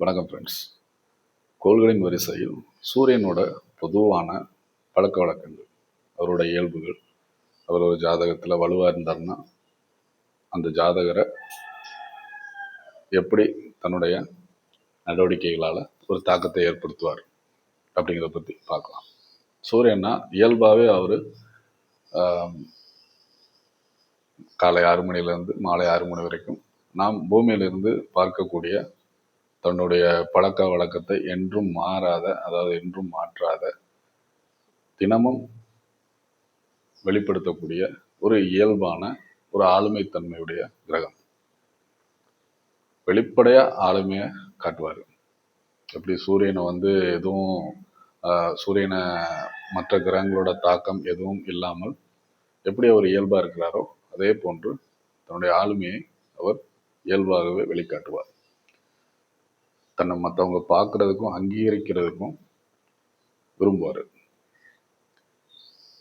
வணக்கம் ஃப்ரெண்ட்ஸ் கோள்களின் வரிசையில் சூரியனோட பொதுவான பழக்க வழக்கங்கள் அவரோட இயல்புகள் அவர் ஒரு ஜாதகத்தில் வலுவாக இருந்தார்னா அந்த ஜாதகரை எப்படி தன்னுடைய நடவடிக்கைகளால் ஒரு தாக்கத்தை ஏற்படுத்துவார் அப்படிங்கிறத பற்றி பார்க்கலாம். சூரியன்னா இயல்பாகவே அவர் காலை ஆறு மணிலேருந்து மாலை ஆறு மணி வரைக்கும் நாம் பூமியிலிருந்து பார்க்கக்கூடிய தன்னுடைய பழக்க வழக்கத்தை என்றும் மாறாத அதாவது என்றும் மாற்றாத தினமும் வெளிப்படுத்தக்கூடிய ஒரு இயல்பான ஒரு ஆளுமைத்தன்மையுடைய கிரகம். வெளிப்படையாக ஆளுமையை காட்டுவார். எப்படி சூரியனை வந்து எதுவும் சூரியனை மற்ற கிரகங்களோட தாக்கம் எதுவும் இல்லாமல் எப்படி அவர் இயல்பாக இருக்கிறாரோ அதே போன்று தன்னுடைய ஆளுமையை அவர் இயல்பாகவே வெளிக்காட்டுவார். தன்னை மற்றவங்க பார்க்குறதுக்கும் அங்கீகரிக்கிறதுக்கும் விரும்புவார்.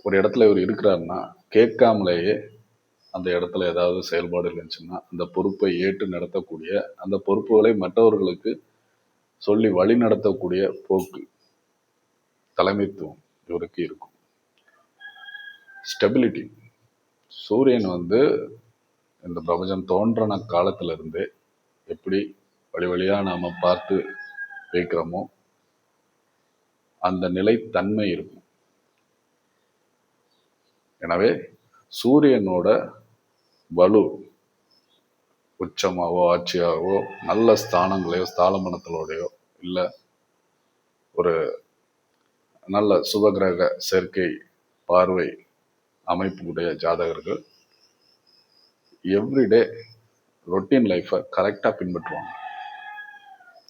ஒரு இடத்துல இவர் இருக்கிறாருன்னா கேட்காமலேயே அந்த இடத்துல ஏதாவது செயல்பாடு இருந்துச்சுன்னா அந்த பொறுப்பை ஏற்று நடத்தக்கூடிய அந்த பொறுப்புகளை மற்றவர்களுக்கு சொல்லி வழி நடத்தக்கூடிய போக்கு தலைமைத்துவம் இவருக்கு இருக்கும். ஸ்டெபிலிட்டி சூரியன் வந்து இந்த பிரபஞ்சம் தோன்றன காலத்திலிருந்தே எப்படி வழி வழியாக நாம் பார்த்து வைக்கிறோமோ அந்த நிலைத்தன்மை இருக்கும். எனவே சூரியனோட வலு உச்சமாகவோ ஆட்சியாகவோ நல்ல ஸ்தானங்களையோ ஸ்தாலமனத்திலோடையோ இல்லை ஒரு நல்ல சுபகிரக சேர்க்கை பார்வை அமைப்பு உடைய ஜாதகர்கள் எவ்ரிடே ரொட்டீன் லைஃப்பை கரெக்டாக பின்பற்றுவாங்க.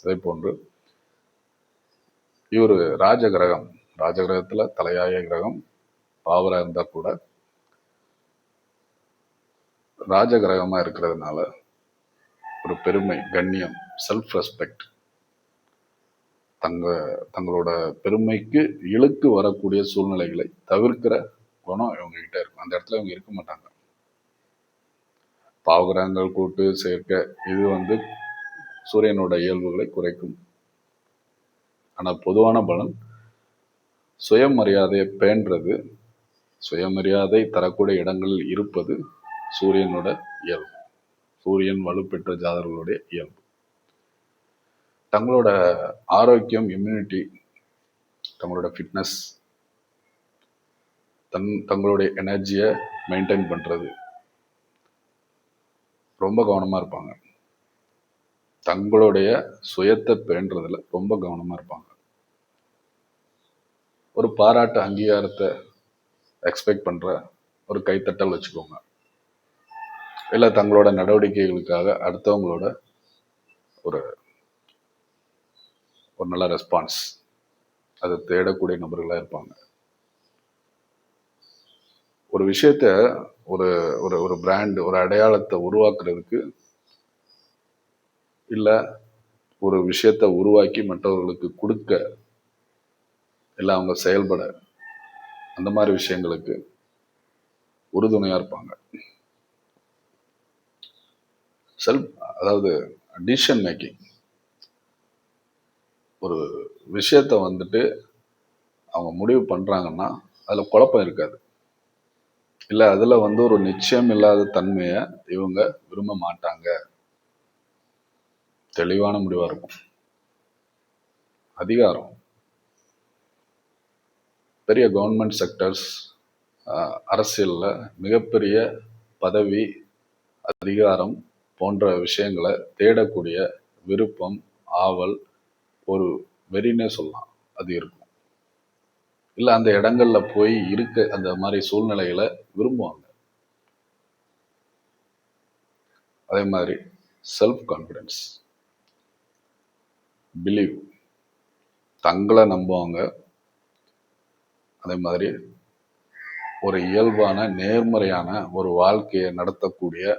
அதே போன்று இவர் ராஜகிரகம் ராஜகிரகத்தில் தலையாய கிரகம் பாவராக இருந்தால் கூட ராஜகிரகமாக இருக்கிறதுனால ஒரு பெருமை கண்ணியம் செல்ஃப் ரெஸ்பெக்ட் தங்க தங்களோட பெருமைக்கு இழுக்கு வரக்கூடிய சூழ்நிலைகளை தவிர்க்கிற குணம் இவங்க கிட்ட இருக்கும். அந்த இடத்துல இவங்க இருக்க மாட்டாங்க. பாவகிரகங்கள் கூட்டு சேர்க்க இது வந்து சூரியனோட இயல்புகளை குறைக்கும். ஆனால் பொதுவான பலன் சுயமரியாதையை பேன்றது சுயமரியாதை தரக்கூடிய இடங்களில் இருப்பது சூரியனோட இயல்பு சூரியன் வலுப்பெற்ற ஜாதகர்களுடைய இயல்பு. தங்களோட ஆரோக்கியம் இம்யூனிட்டி தங்களோட ஃபிட்னஸ் தன் தங்களுடைய எனர்ஜியை மெயின்டைன் பண்ணுறது ரொம்ப கவனமாக இருப்பாங்க. தங்களுடைய சுயத்தை பேணுறதுல ரொம்ப கவனமாக இருப்பாங்க. ஒரு பாராட்டு அங்கீகாரத்தை எக்ஸ்பெக்ட் பண்ணுற ஒரு கைத்தட்டல் வச்சுக்கோங்க. இல்லை தங்களோட நடவடிக்கைகளுக்காக அடுத்தவங்களோட ஒரு ஒரு நல்ல ரெஸ்பான்ஸ் அதை தேடக்கூடிய நபர்களாக இருப்பாங்க. ஒரு விஷயத்த ஒரு ஒரு ஒரு பிராண்ட் ஒரு அடையாளத்தை உருவாக்குறதுக்கு இல்லை ஒரு விஷயத்தை உருவாக்கி மற்றவர்களுக்கு கொடுக்க இல்லை அவங்க செயல்பட அந்த மாதிரி விஷயங்களுக்கு உறுதுணையாக இருப்பாங்க. செல்ஃப் அதாவது டிசிஷன் மேக்கிங் ஒரு விஷயத்த வந்துட்டு அவங்க முடிவு பண்ணுறாங்கன்னா அதில் குழப்பம் இருக்காது. இல்லை அதில் வந்து ஒரு நிச்சயம் இல்லாத தன்மையை இவங்க விரும்ப மாட்டாங்க. தெளிவான முடிவாக இருக்கும். அதிகாரம். பெரிய கவர்மெண்ட் செக்டர்ஸ் அரசியலில் மிகப்பெரிய பதவி அதிகாரம் போன்ற விஷயங்களை தேடக்கூடிய விருப்பம் ஆவல் ஒரு வெறினே சொல்லலாம். அது இருக்கும். இல்லை அந்த இடங்கள்ல போய் இருக்க அந்த மாதிரி சூழ்நிலைகளை விரும்புவாங்க. அதே மாதிரி செல்ஃப் கான்ஃபிடென்ஸ் பிலீவ் தங்களை நம்புவாங்க. அதே மாதிரி ஒரு இயல்பான நேர்மறையான ஒரு வாழ்க்கையை நடத்தக்கூடிய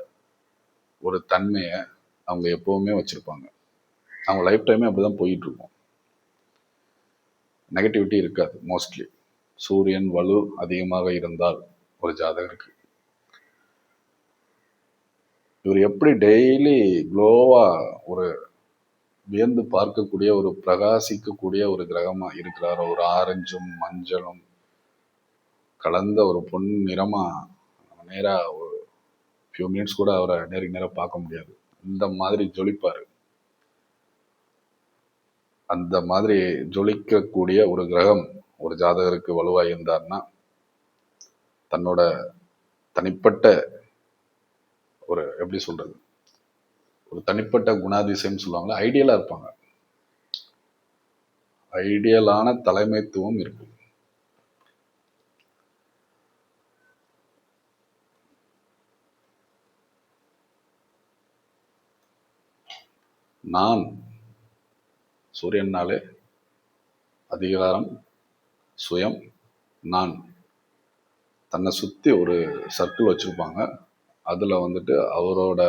ஒரு தன்மையை அவங்க எப்போவுமே வச்சுருப்பாங்க. அவங்க லைஃப் டைமே அப்படி தான் போயிட்டுருக்கும். நெகட்டிவிட்டி இருக்காது மோஸ்ட்லி சூரியன் வலு அதிகமாக இருந்தால் ஒரு ஜாதகருக்கு இவர் எப்படி டெய்லி க்ளோவாக ஒரு வியந்து பார்க்கக்கூடிய ஒரு பிரகாசிக்கக்கூடிய ஒரு கிரகமா இருக்கிறார் ஒரு ஆரஞ்சும் மஞ்சளும் கலந்த ஒரு பொன் நிறமா நேரா ஒரு ஃபியூ மினிட்ஸ் கூட அவரை நேருக்கு நேராக பார்க்க முடியாது. இந்த மாதிரி ஜொலிப்பார். அந்த மாதிரி ஜொலிக்கக்கூடிய ஒரு கிரகம் ஒரு ஜாதகருக்கு வலுவாக இருந்தார்னா தன்னோட தனிப்பட்ட ஒரு எப்படி சொல்றது? ஒரு தனிப்பட்ட குணாதிசயம் சொல்லுவாங்களே ஐடியலா இருப்பாங்க. ஐடியலான தலைமைத்துவம் இருக்கு. நான் சூரியன்னாலே அதிகாரம் சுயம் நான். தன்னை சுற்றி ஒரு சர்க்கிள் வச்சுருப்பாங்க. அதில் வந்துட்டு அவரோட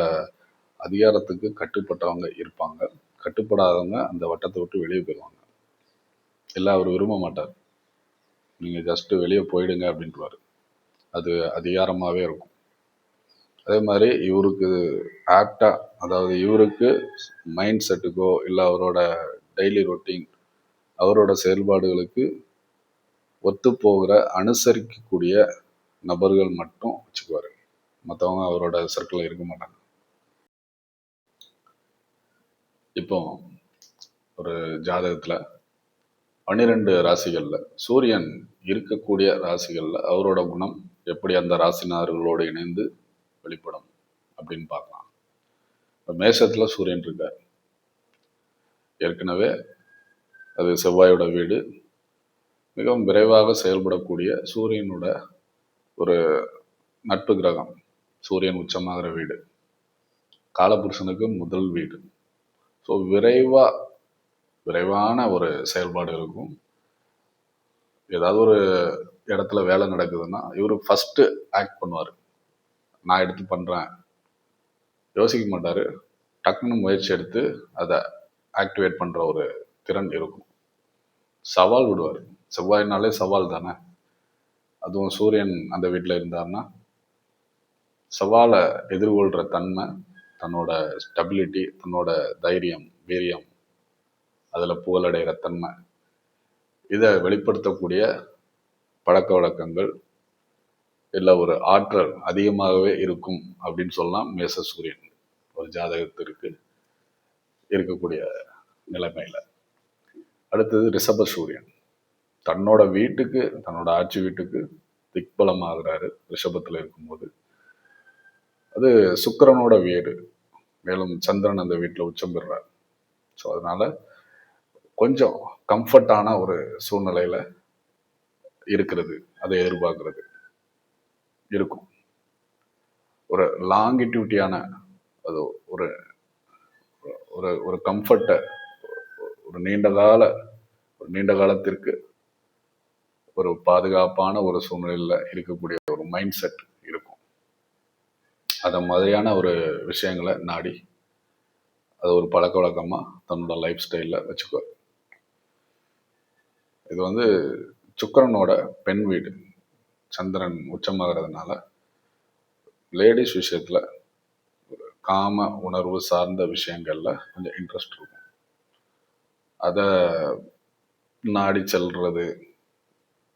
அதிகாரத்துக்கு கட்டுப்பட்டவங்க இருப்பாங்க. கட்டுப்படாதவங்க அந்த வட்டத்தை விட்டு வெளியே போயிடுவாங்க. இல்லை அவர் விரும்ப மாட்டார். நீங்கள் ஜஸ்ட்டு வெளியே போயிடுங்க அப்படின்ட்டுவார். அது அதிகாரமாகவே இருக்கும். அதே மாதிரி இவருக்கு ஆப்டாக அதாவது இவருக்கு மைண்ட் செட்டுக்கோ இல்லை அவரோட டெய்லி ரொட்டீன் அவரோட செயல்பாடுகளுக்கு ஒத்துப்போகிற அனுசரிக்கக்கூடிய நபர்கள் மட்டும் வச்சுக்குவார். மற்றவங்க அவரோட சர்க்கிளில் இருக்க மாட்டாங்க. இப்போ ஒரு ஜாதகத்தில் பன்னிரெண்டு ராசிகளில் சூரியன் இருக்கக்கூடிய ராசிகளில் அவரோட குணம் எப்படி அந்த ராசினார்களோடு இணைந்து வெளிப்படும் அப்படின்னு பார்க்கலாம். இப்போ மேஷத்தில் சூரியன் இருக்கார். ஏற்கனவே அது செவ்வாயோட வீடு. மிகவும் விரைவாக செயல்படக்கூடிய சூரியனோட ஒரு நட்பு கிரகம் சூரியன் உச்சமாகிற வீடு. காலபுருஷனுக்கு முதல் வீடு. ஸோ விரைவாக விரைவான ஒரு செயல்பாடு இருக்கும். ஏதாவது ஒரு இடத்துல வேலை நடக்குதுன்னா இவர் ஃபஸ்ட்டு ஆக்ட் பண்ணுவார். நான் எடுத்து பண்ணுறேன் யோசிக்க மாட்டார். டக்குன்னு முயற்சி எடுத்து அதை ஆக்டிவேட் பண்ணுற ஒரு திறன் இருக்கும். சவால் விடுவார். செவ்வாய்னாலே சவால் தானே? அதுவும் சூரியன் அந்த வீட்டில் இருந்தார்னா சவாலை எதிர்கொள்கிற தன்மை தன்னோட ஸ்டெபிலிட்டி தன்னோட தைரியம் வீரியம் அதில் புகழடைகிற தன்மை. இதை வெளிப்படுத்தக்கூடிய பழக்க வழக்கங்கள் இல்லை ஒரு ஆற்றல் அதிகமாகவே இருக்கும் அப்படின்னு சொல்லலாம் மேச சூரியன். ஒரு ஜாதகத்திற்கு இருக்கக்கூடிய நிலைமையில். அடுத்தது ரிஷப சூரியன். தன்னோட வீட்டுக்கு தன்னோட ஆட்சி வீட்டுக்கு திக்பலமாகிறாரு ரிஷபத்தில் இருக்கும்போது. அது சுக்கரனோட வீடு மேலும் சந்திரன் அந்த வீட்டில் உச்சம் பெறுறார். ஸோ அதனால் கொஞ்சம் கம்ஃபர்டான ஒரு சூழ்நிலையில் இருக்கிறது அதை எதிர்பார்க்கறது. இருக்கும். ஒரு லாங்கிட்யூட்டியான அது ஒரு ஒரு ஒரு கம்ஃபர்ட்டை ஒரு நீண்ட கால ஒரு நீண்ட காலத்திற்கு ஒரு பாதுகாப்பான ஒரு சூழ்நிலையில் இருக்கக்கூடிய ஒரு மைண்ட் செட் அதை மாதிரியான ஒரு விஷயங்களை நாடி அது ஒரு பழக்க வழக்கமாக தன்னோட லைஃப் ஸ்டைலில் வச்சுக்கோ. இது வந்து சுக்கரனோட பெண் வீடு. சந்திரன் உச்சமாகிறதுனால லேடிஸ் விஷயத்தில் காம உணர்வு சார்ந்த விஷயங்களில் கொஞ்சம் இன்ட்ரெஸ்ட் இருக்கும். அதை நாடி செல்வது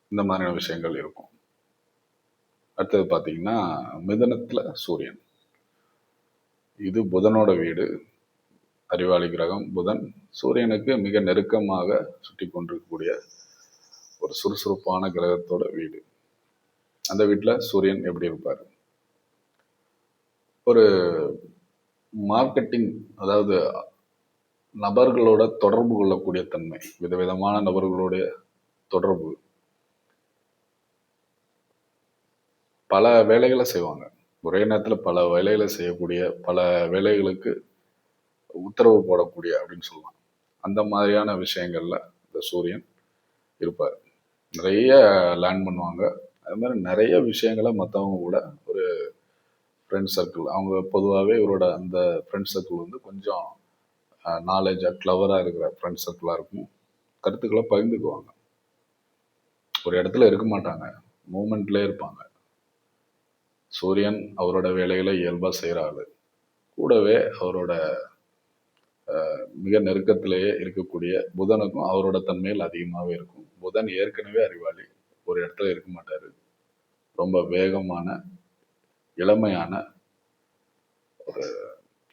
இந்த மாதிரியான விஷயங்கள் இருக்கும். அடுத்தது பார்த்தீங்கன்னா மிதனத்தில் சூரியன். இது புதனோட வீடு. அறிவாளி கிரகம் புதன். சூரியனுக்கு மிக நெருக்கமாக சுற்றி கொண்டிருக்கக்கூடிய ஒரு சுறுசுறுப்பான கிரகத்தோட வீடு. அந்த வீட்டில் சூரியன் எப்படி இருப்பார்? ஒரு மார்க்கெட்டிங் அதாவது நபர்களோட தொடர்பு கொள்ளக்கூடிய தன்மை விதவிதமான நபர்களுடைய தொடர்பு பல வேலைகளை செய்வாங்க. ஒரே நேரத்தில் பல வேலைகளை செய்யக்கூடிய பல வேலைகளுக்கு உத்தரவு போடக்கூடிய அப்படின்னு சொல்லலாம் அந்த மாதிரியான விஷயங்களில் இந்த சூரியன் இருப்பார். நிறைய லேர்ன் பண்ணுவாங்க. அது மாதிரி நிறைய விஷயங்களை மற்றவங்க கூட ஒரு ஃப்ரெண்ட் சர்க்கிள் அவங்க பொதுவாகவே இவரோட அந்த ஃப்ரெண்ட் சர்க்கிள் வந்து கொஞ்சம் நாலேஜாக க்ளவராக இருக்கிற ஃப்ரெண்ட் சர்க்கிளாக இருக்கும். கருத்துக்களை பகிர்ந்துக்குவாங்க. ஒரு இடத்துல இருக்க மாட்டாங்க. மூமெண்ட்லேயே இருப்பாங்க. சூரியன் அவரோட வேலைகளை இயல்பாக செய்கிற ஆள். கூடவே அவரோட மிக நெருக்கத்திலேயே இருக்கக்கூடிய புதனுக்கும் அவரோட தன்மையில் அதிகமாகவே இருக்கும். புதன் ஏற்கனவே அறிவாளி ஒரு இடத்துல இருக்க மாட்டார். ரொம்ப வேகமான இளமையான ஒரு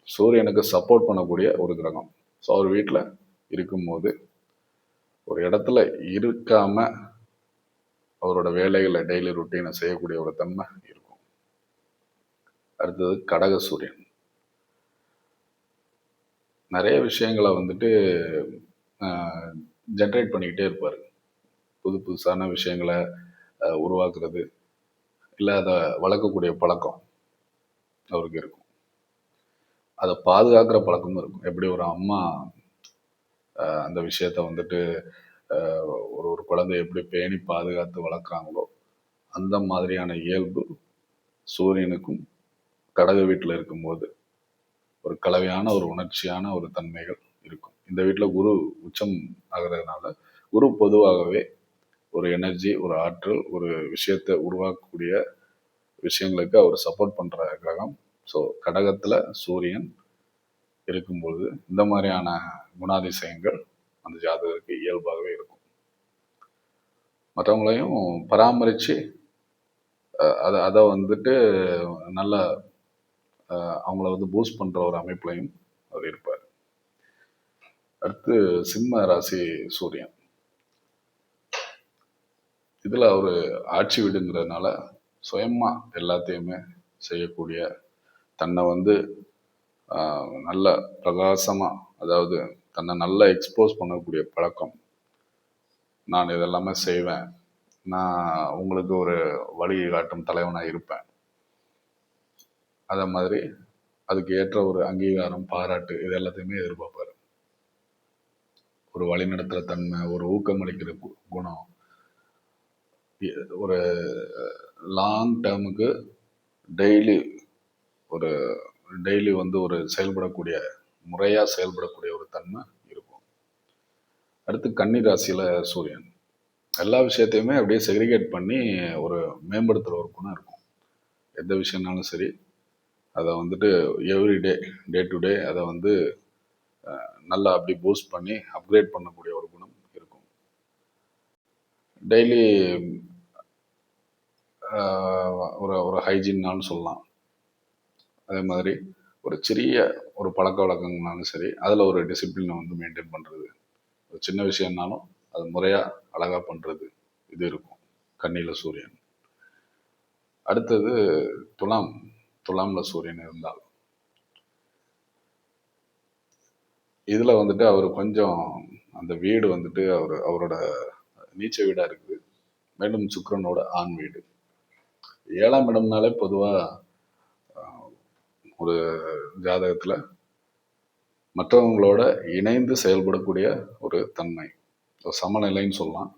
சூரியனுக்கு சப்போர்ட் பண்ணக்கூடிய ஒரு கிரகம். ஸோ அவர் வீட்டில் இருக்கும்போது ஒரு இடத்துல இருக்காமல் அவரோட வேலைகளை டெய்லி ருட்டீனை செய்யக்கூடிய ஒரு தன்மை இருக்கும். அடுத்தது கடக சூரியன். நிறைய விஷயங்களை வந்துட்டு ஜென்ரேட் பண்ணிக்கிட்டே இருப்பார். புது புதுசான விஷயங்களை உருவாக்குறது இல்லை அதை வளர்க்கக்கூடிய பழக்கம் அவருக்கு இருக்கும். அதை பாதுகாக்கிற பழக்கமும் இருக்கும். எப்படி ஒரு அம்மா அந்த விஷயத்த வந்துட்டு ஒரு ஒரு குழந்தை எப்படி பேணி பாதுகாத்து வளர்க்குறாங்களோ அந்த மாதிரியான இயல்பு சூரியனுக்கும் கடக வீட்டில் இருக்கும்போது ஒரு கலவையான ஒரு உணர்ச்சியான ஒரு தன்மைகள் இருக்கும். இந்த வீட்டில் குரு உச்சம் ஆகிறதுனால குரு பொதுவாகவே ஒரு எனர்ஜி ஒரு ஆற்றல் ஒரு விஷயத்தை உருவாக்கக்கூடிய விஷயங்களுக்கு அவர் சப்போர்ட் பண்ணுற கிரகம் ஸோ கடகத்தில் சூரியன் இருக்கும்பொழுது இந்த மாதிரியான குணாதிசயங்கள் அந்த ஜாதகருக்கு இயல்பாகவே இருக்கும். மற்றவங்களையும் பராமரித்து அதை அதை வந்துட்டு நல்லா அவங்கள வந்து பூஸ்ட் பண்ணுற ஒரு அமைப்புலையும் அவர் இருப்பார். அடுத்து சிம்ம ராசி சூரியன். இதில் அவர் ஆட்சி வீடுங்கிறதுனால சுயமாக எல்லாத்தையுமே செய்யக்கூடிய தன்னை வந்து நல்ல பிரகாசமாக அதாவது தன்னை நல்லா எக்ஸ்போஸ் பண்ணக்கூடிய பழக்கம் நான் இதெல்லாமே செய்வேன். நான் உங்களுக்கு ஒரு வழி காட்டும் தலைவனாக இருப்பேன். அதை மாதிரி அதுக்கு ஏற்ற ஒரு அங்கீகாரம் பாராட்டு இது எல்லாத்தையுமே எதிர்பார்ப்பார். ஒரு வழிநடத்துகிற தன்மை ஒரு ஊக்கமளிக்கிற குணம். ஒரு லாங் டேர்முக்கு டெய்லி ஒரு டெய்லி வந்து ஒரு செயல்படக்கூடிய முறையாக செயல்படக்கூடிய ஒரு தன்மை இருக்கும். அடுத்து கன்னி ராசியில் சூரியன். எல்லா விஷயத்தையுமே அப்படியே செக்ரிகேட் பண்ணி ஒரு மேம்படுத்துகிற ஒரு குணம் இருக்கும். எந்த விஷயம்னாலும் சரி அதை வந்துட்டு every day day to day அதை வந்து நல்லா அப்படி பூஸ்ட் பண்ணி அப்கிரேட் பண்ணக்கூடிய ஒரு குணம் இருக்கும். டெய்லி ஒரு ஒரு ஹைஜீன்னாலும் சொல்லலாம். அதே மாதிரி ஒரு சிறிய ஒரு பழக்க வழக்கங்கள்னாலும் சரி அதில் ஒரு டிசிப்ளினை வந்து மெயின்டைன் பண்ணுறது ஒரு சின்ன விஷயம்னாலும் அது முறையாக அழகாக பண்ணுறது இது இருக்கும். கண்ணியில் சூரியன். அடுத்தது துலாம். துலாம்ல சூரியன் இருந்தால் இதில் வந்துட்டு அவர் கொஞ்சம் அந்த வீடு வந்துட்டு அவர் அவரோட நீச்ச வீடாக இருக்குது. மேலும் சுக்கரனோட ஆண் வீடு. ஏழாம் இடம்னாலே பொதுவாக ஒரு ஜாதகத்தில் மற்றவங்களோட இணைந்து செயல்படக்கூடிய ஒரு தன்மை. சமநிலைன்னு சொல்லலாம்.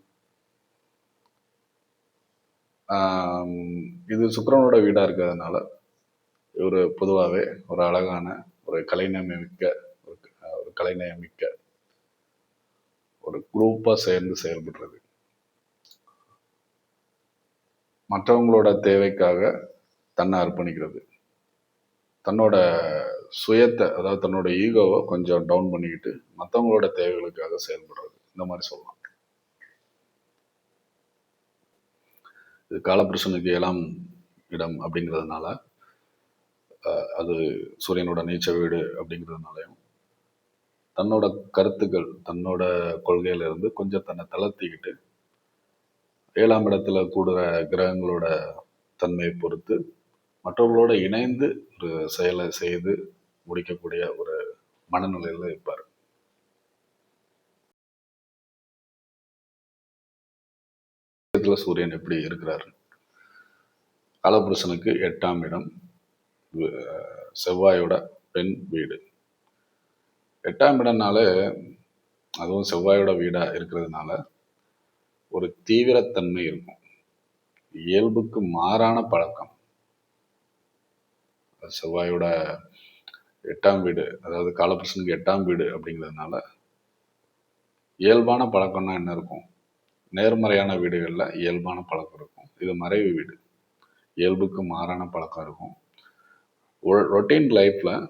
இது சுக்கரனோட வீடாக இருக்கிறதுனால இவர் பொதுவாகவே ஒரு அழகான ஒரு கலைநயமிக்க ஒரு ஒரு கலைநயமிக்க ஒரு குரூப்பாக சேர்ந்து செயல்படுறது. மற்றவங்களோட தேவைக்காக தன்னை அர்ப்பணிக்கிறது. தன்னோட சுயத்தை அதாவது தன்னோட ஈகோவை கொஞ்சம் டவுன் பண்ணிக்கிட்டு மற்றவங்களோட தேவைகளுக்காக செயல்படுறது. இந்த மாதிரி சொல்லலாம். இது காலபுருஷனுக்கு ஏழாம் இடம் அப்படிங்கிறதுனால அது சூரியனோட நீச்ச வீடு அப்படிங்கிறதுனாலையும் தன்னோட கருத்துக்கள் தன்னோட கொள்கையிலிருந்து கொஞ்சம் தன்னை தளர்த்திக்கிட்டு ஏழாம் இடத்துல கூடுற கிரகங்களோட தன்மையை பொறுத்து மற்றவர்களோட இணைந்து ஒரு செயலை செய்து முடிக்கக்கூடிய ஒரு மனநிலையில் இருப்பார். சூரியன் எப்படி இருக்கிறார்? காலபுருஷனுக்கு எட்டாம் இடம். செவ்வாயோட பெண் வீடு. எட்டாம் இடம்னால அதுவும் செவ்வாயோட வீடாக இருக்கிறதுனால ஒரு தீவிரத்தன்மை இருக்கும். இயல்புக்கு மாறான பழக்கம். செவ்வாயோட எட்டாம் வீடு அதாவது காலபுருஷனுக்கு எட்டாம் வீடு அப்படிங்கிறதுனால இயல்பான பழக்கம்னா என்ன இருக்கும்? நேர்மறையான வீடுகளில் இயல்பான பழக்கம் இருக்கும். இது மறைவு வீடு. இயல்புக்கு மாறான பழக்கம் இருக்கும். ரொட்டீன் லைஃப்பில்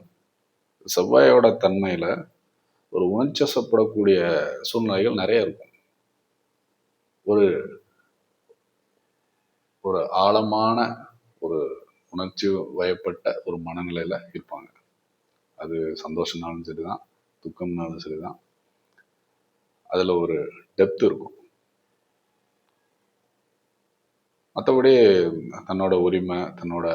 செவ்வாயோட தன்மையில் ஒரு உணர்ச்சசப்படக்கூடிய சூழ்நிலைகள் நிறைய இருக்கும். ஒரு ஒரு ஆழமான ஒரு உணர்ச்சி வயப்பட்ட ஒரு மனநிலையில இருப்பாங்க. அது சந்தோஷம்னாலும் சரிதான் துக்கம்னாலும் சரி தான் அதில் ஒரு டெப்த் இருக்கும். மற்றபடி தன்னோட உரிமை தன்னோட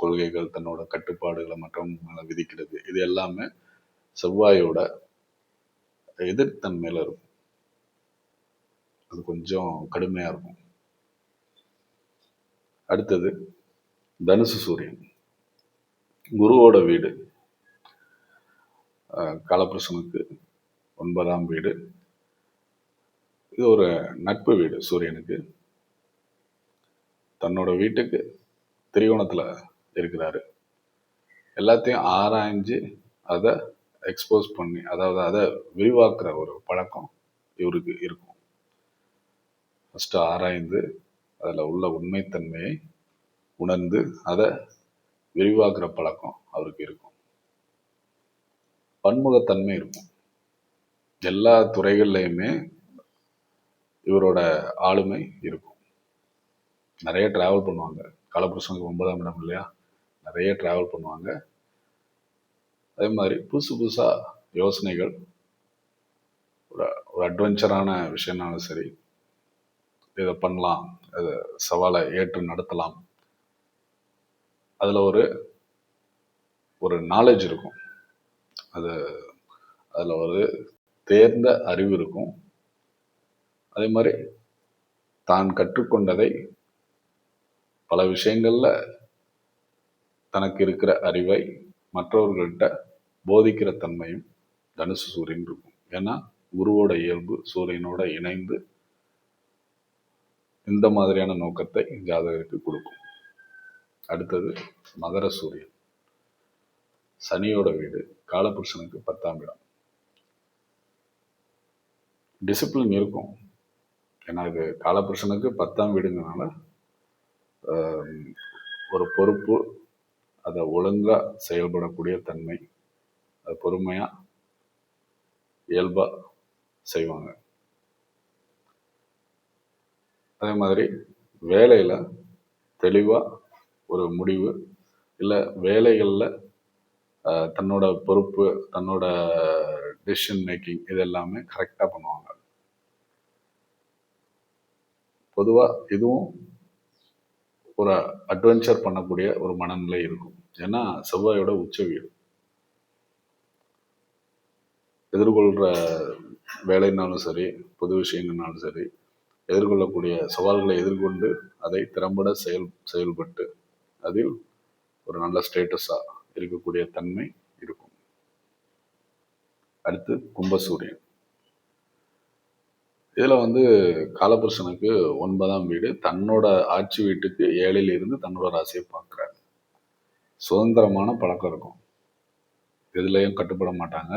கொள்கைகள் தன்னோட கட்டுப்பாடுகளை மற்றவங்க மேலே விதிக்கிறது இது எல்லாமே செவ்வாயோட எதிர்த்தன்மையில் இருக்கும். அது கொஞ்சம் கடுமையாக இருக்கும். அடுத்தது தனுசு சூரியன். குருவோட வீடு காலபுருஷனுக்கு ஒன்பதாம் வீடு. இது ஒரு நட்பு வீடு சூரியனுக்கு. தன்னோட வீட்டுக்கு திரிகோணத்தில் இருக்கிறாரு. எல்லாத்தையும் ஆராய்ஞ்சு அதை எக்ஸ்போஸ் பண்ணி அதாவது அதை விரிவாக்குற ஒரு பழக்கம் இவருக்கு இருக்கும். ஃபஸ்ட்டு ஆராய்ந்து அதில் உள்ள உண்மைத்தன்மையை உணர்ந்து அதை விரிவாக்குற பழக்கம் அவருக்கு இருக்கும். பன்முகத்தன்மை இருக்கும். எல்லா துறைகள்லையுமே இவரோட ஆளுமை இருக்கும். நிறைய ட்ராவல் பண்ணுவாங்க. காலபுருஷனுக்கு ஒன்பதாம் இடம் இல்லையா? நிறைய ட்ராவல் பண்ணுவாங்க. அதே மாதிரி புதுசு புதுசாக யோசனைகள். ஒரு ஒரு அட்வென்ச்சரான விஷயம்னாலும் சரி இதை பண்ணலாம். அதை சவாலை ஏற்று நடத்தலாம். அதில் ஒரு ஒரு நாலேஜ் இருக்கும். அது அதில் ஒரு தேர்ந்த அறிவு இருக்கும். அதே மாதிரி தான் கற்றுக்கொண்டதை பல விஷயங்களில் தனக்கு இருக்கிற அறிவை மற்றவர்கள்ட்ட போதிக்கிற தன்மையும் தனுசு சூரியன் இருக்கும். ஏன்னா குருவோட இயல்பு சூரியனோட இணைந்து இந்த மாதிரியான நோக்கத்தை ஜாதகருக்கு கொடுக்கும். அடுத்தது மகர சூரியன். சனியோட வீடு காலபுருஷனுக்கு பத்தாம் இடம். டிசிப்ளின் இருக்கும். ஏன்னா இது காலபுருஷனுக்கு பத்தாம் வீடுங்கிறனால ஒரு பொறுப்பு அதை ஒழுங்காக செயல்படக்கூடிய தன்மை அது பொறுமையாக இயல்பாக செய்வாங்க. அதே மாதிரி வேலையில் தெளிவாக ஒரு முடிவு இல்லை வேலைகளில் தன்னோட பொறுப்பு தன்னோட டிசிஷன் மேக்கிங் இது எல்லாமே கரெக்டாக பண்ணுவாங்க. பொதுவாக இதுவும் ஒரு அட்வென்ச்சர் பண்ணக்கூடிய ஒரு மனநிலை இருக்கும். ஏன்னா செவ்வாயோட உச்ச வீடு. எதிர்கொள்கிற வேலைனாலும் சரி பொது விஷயங்கள்னாலும் சரி எதிர்கொள்ளக்கூடிய சவால்களை எதிர்கொண்டு அதை திறம்பட செயல் செயல்பட்டு அதில் ஒரு நல்ல ஸ்டேட்டஸாக இருக்கக்கூடிய தன்மை இருக்கும். அடுத்து கும்பசூரியன். இதில் வந்து காலபுருஷனுக்கு ஒன்பதாம் வீடு தன்னோட ஆட்சி வீட்டுக்கு ஏழில் இருந்து தன்னோட ராசியை பார்க்குறாரு. சுதந்திரமான பழக்கம் இருக்கும். எதுலேயும் கட்டுப்பட மாட்டாங்க.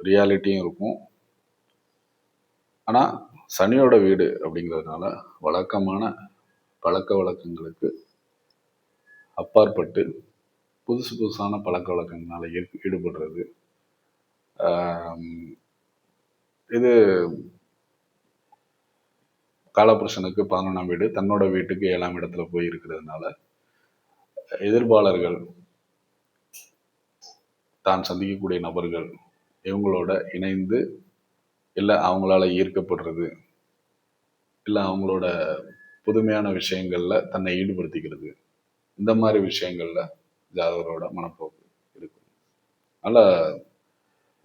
ரியாலிட்டியும் இருக்கும். ஆனால் சனியோட வீடு அப்படிங்கிறதுனால வழக்கமான பழக்க வழக்கங்களுக்கு அப்பாற்பட்டு புதுசு புதுசான பழக்க வழக்கங்களால் ஈடுபடுறது. இது காலபுருஷனுக்கு பதினொன்றாம் வீடு தன்னோட வீட்டுக்கு ஏழாம் இடத்துல போய் இருக்கிறதுனால எதிர்ப்பாளர்கள் தான் சந்திக்கக்கூடிய நபர்கள் இவங்களோட இணைந்து இல்லை அவங்களால ஈர்க்கப்படுறது இல்லை அவங்களோட புதுமையான விஷயங்களில் தன்னை ஈடுபடுத்திக்கிறது இந்த மாதிரி விஷயங்களில் ஜாதகரோட மனப்போக்கு இருக்கும் அதனால்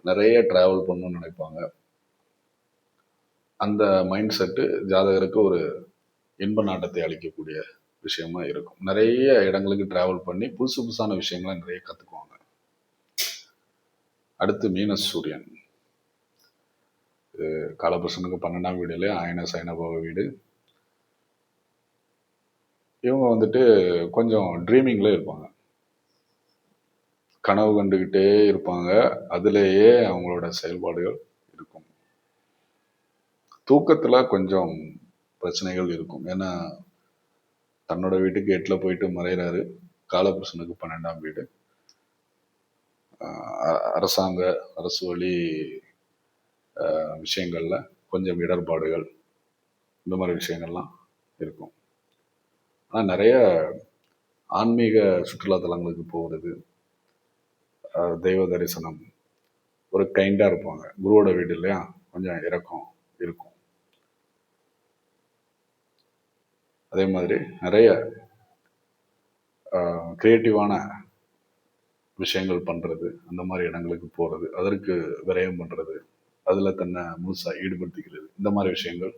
நிறைய ட்ராவல் பண்ணணும்னு நினைப்பாங்க. அந்த மைண்ட் செட்டு ஜாதகருக்கு ஒரு இன்ப நாட்டத்தை அளிக்கக்கூடிய விஷயமா இருக்கும். நிறைய இடங்களுக்கு டிராவல் பண்ணி புதுசு புதுசான விஷயங்களை நிறைய கற்றுக்குவாங்க அடுத்து மீனஸ் சூரியன். காலபுருஷனுக்கு பன்னெண்டாம் வீடுல ஆயன சைனபோக வீடு. இவங்க வந்துட்டு கொஞ்சம் ட்ரீமிங்கில் இருப்பாங்க. கனவு கண்டுக்கிட்டே இருப்பாங்க. அதுலேயே அவங்களோட செயல்பாடுகள் தூக்கத்தில் கொஞ்சம் பிரச்சனைகள் இருக்கும். ஏன்னா தன்னோட வீட்டுக்கு எட்டில் போயிட்டு மறைகிறாரு காலபுருஷனுக்கு பன்னெண்டாம் வீடு. அ- அரசாங்க அரசு வழி விஷயங்களில் கொஞ்சம் இடர்பாடுகள் இந்த மாதிரி விஷயங்கள்லாம் இருக்கும். ஆனால் நிறைய ஆன்மீக சுற்றுலா தலங்களுக்கு போகிறது தெய்வ தரிசனம் ஒரு கைண்டாக இருப்பாங்க. குருவோட வீடு இல்லையா? கொஞ்சம் இறக்கம் இருக்கும். அதே மாதிரி நிறைய கிரியேட்டிவான விஷயங்கள் பண்ணுறது அந்த மாதிரி இடங்களுக்கு போகிறது அதற்கு விரயம் பண்ணுறது அதில் தன்னை முழுசாக ஈடுபடுத்திக்கிறது இந்த மாதிரி விஷயங்கள்